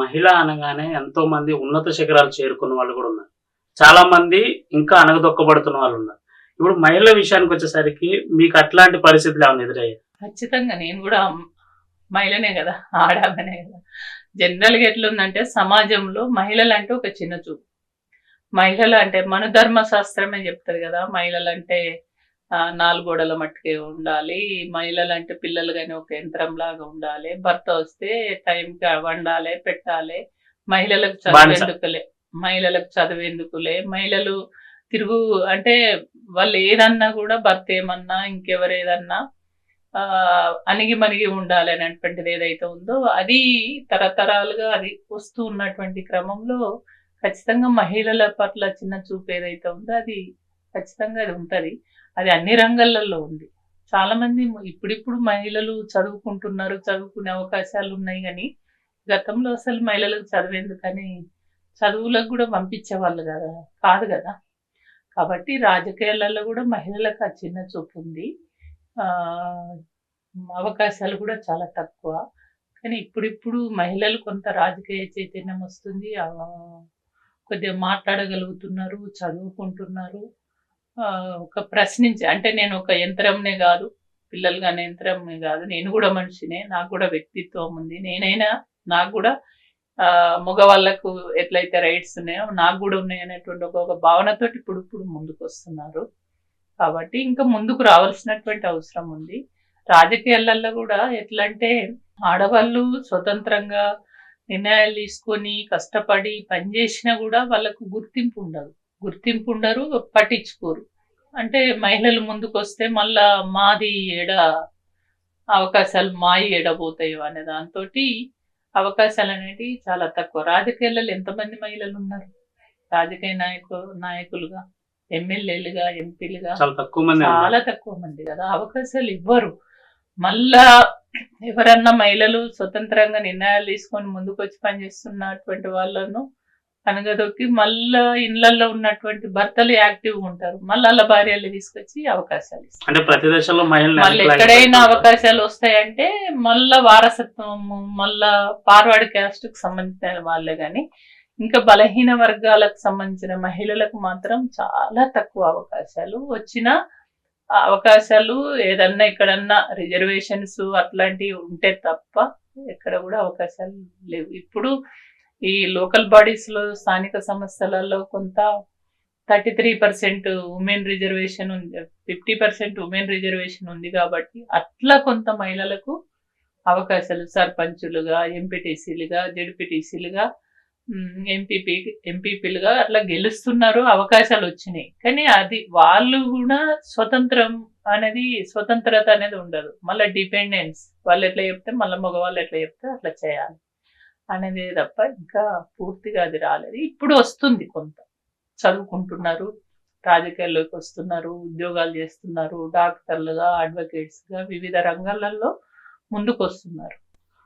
మహిళ అనగానే ఎంతో మంది ఉన్నత శిఖరాలు చేరుకున్న వాళ్ళు కూడా ఉన్నారు. చాలా మంది ఇంకా అనగదొక్కబడుతున్న వాళ్ళు ఉన్నారు. ఇప్పుడు మహిళల విషయానికి వచ్చేసరికి మీకు అట్లాంటి పరిస్థితులు ఏమైనా ఎదురయ్యాయి? ఖచ్చితంగా నేను కూడా మహిళనే కదా ఆడామనే కదా. జనరల్గా ఎట్లుందంటే సమాజంలో మహిళలు అంటే ఒక చిన్న చూపు. మహిళలు అంటే మనధర్మ శాస్త్రమే చెప్తారు కదా మహిళలు అంటే ఆ, నాలుగు గోడల మట్టుకే ఉండాలి. మహిళలు అంటే పిల్లలు కానీ ఒక యంత్రం లాగా ఉండాలి. భర్త వస్తే టైంకి వండాలి పెట్టాలి. మహిళలకు. చదివేందుకులే మహిళలకు చదివేందుకులే మహిళలు తిరుగు అంటే వాళ్ళు ఏదన్నా కూడా భర్త ఏమన్నా ఇంకెవరు ఏదన్నా ఆ, అణిగి మణిగి ఉండాలి అనేటువంటిది ఏదైతే ఉందో అది తరతరాలుగా అది వస్తూ ఉన్నటువంటి క్రమంలో ఖచ్చితంగా మహిళల పట్ల చిన్న చూపు ఏదైతే ఉందో అది ఖచ్చితంగా అది ఉంటుంది. అది అన్ని రంగాలలో ఉంది. చాలామంది ఇప్పుడిప్పుడు మహిళలు చదువుకుంటున్నారు చదువుకునే అవకాశాలు ఉన్నాయి కానీ గతంలో అసలు మహిళలకు చదివేందుకని చదువులకు కూడా పంపించేవాళ్ళు కదా కాదు కదా. కాబట్టి రాజకీయాలలో కూడా మహిళలకు ఆ చిన్న చూపు ఉంది. అవకాశాలు కూడా చాలా తక్కువ. కానీ ఇప్పుడిప్పుడు మహిళలు కొంత రాజకీయ చైతన్యం వస్తుంది. కొద్దిగా మాట్లాడగలుగుతున్నారు చదువుకుంటున్నారు. ఒక ప్రశ్నించి అంటే నేను ఒక యంత్రంనే కాదు పిల్లలు కానీ యంత్రమే కాదు నేను కూడా మనిషినే నాకు కూడా వ్యక్తిత్వం ఉంది. నేనైనా నాకు కూడా మగవాళ్ళకు ఎట్లయితే రైట్స్ ఉన్నాయో నాకు కూడా ఉన్నాయి అనేటువంటి ఒక భావనతో భావనతోటి ఇప్పుడు ఇప్పుడు ముందుకు వస్తున్నారు కాబట్టి ఇంకా ముందుకు రావాల్సినటువంటి అవసరం ఉంది. రాజకీయాలలో కూడా ఎట్లా అంటే ఆడవాళ్ళు స్వతంత్రంగా నిర్ణయాలు తీసుకొని కష్టపడి పనిచేసినా కూడా వాళ్ళకు గుర్తింపు ఉండదు. గుర్తింపు ఉండరు పట్టించుకోరు. అంటే మహిళలు ముందుకు వస్తే మళ్ళా మాది ఏడ అవకాశాలు మాయి ఏడబోతాయో అనే దాంతో అవకాశాలు అనేటివి చాలా తక్కువ. రాజకీయాలలో ఎంతమంది మహిళలు ఉన్నారు రాజకీయ నాయకు నాయకులుగా ఎమ్మెల్యేలుగా ఎంపీలుగా చాలా తక్కువ మంది ఉన్నారు. చాలా తక్కువ మంది కదా. అవకాశాలు ఇవ్వరు. మళ్ళా ఎవరన్నా మహిళలు స్వతంత్రంగా నిర్ణయాలు తీసుకొని ముందుకు వచ్చి పనిచేస్తున్నటువంటి వాళ్ళను అనగదొక్కి మళ్ళా ఇళ్ళలో ఉన్నటువంటి భర్తలు యాక్టివ్ ఉంటారు. మళ్ళీ వాళ్ళ భార్యలు తీసుకొచ్చి అవకాశాలు ఇస్తారు. అంటే ప్రతి దశలో మళ్ళీ ఎక్కడైనా అవకాశాలు వస్తాయంటే మళ్ళా వారసత్వము మళ్ళా ఫార్వర్డ్ క్యాస్ట్కు సంబంధించిన వాళ్ళే గాని ఇంకా బలహీన వర్గాలకు సంబంధించిన మహిళలకు మాత్రం చాలా తక్కువ అవకాశాలు. వచ్చిన అవకాశాలు ఏదన్నా ఎక్కడన్నా రిజర్వేషన్స్ అట్లాంటివి ఉంటే తప్ప ఎక్కడ కూడా అవకాశాలు లేవు. ఇప్పుడు ఈ లోకల్ బాడీస్లో స్థానిక సంస్థలలో కొంత thirty three percent women reservation ఉంది ఫిఫ్టీ పర్సెంట్ ఉమెన్ రిజర్వేషన్ ఉంది కాబట్టి అట్లా కొంత మహిళలకు అవకాశాలు సర్పంచులుగా ఎంపీటీసీలుగా జడ్పీటీసీలుగా ఎంపీపీ ఎంపీపీలుగా అట్లా గెలుస్తున్నారు అవకాశాలు వచ్చినాయి. కానీ అది వాళ్ళు కూడా స్వతంత్రం అనేది స్వతంత్రత అనేది ఉండదు. మళ్ళీ డిపెండెన్స్ వాళ్ళు ఎట్లా చెప్తే మళ్ళీ మగవాళ్ళు ఎట్లా చెప్తే అట్లా చేయాలి. అనేది తప్ప ఇంకా పూర్తిగా అది రాలేదు. ఇప్పుడు వస్తుంది కొంత. చదువుకుంటున్నారు రాజకీయాల్లోకి వస్తున్నారు ఉద్యోగాలు చేస్తున్నారు డాక్టర్లుగా అడ్వకేట్స్గా వివిధ రంగాలలో ముందుకు వస్తున్నారు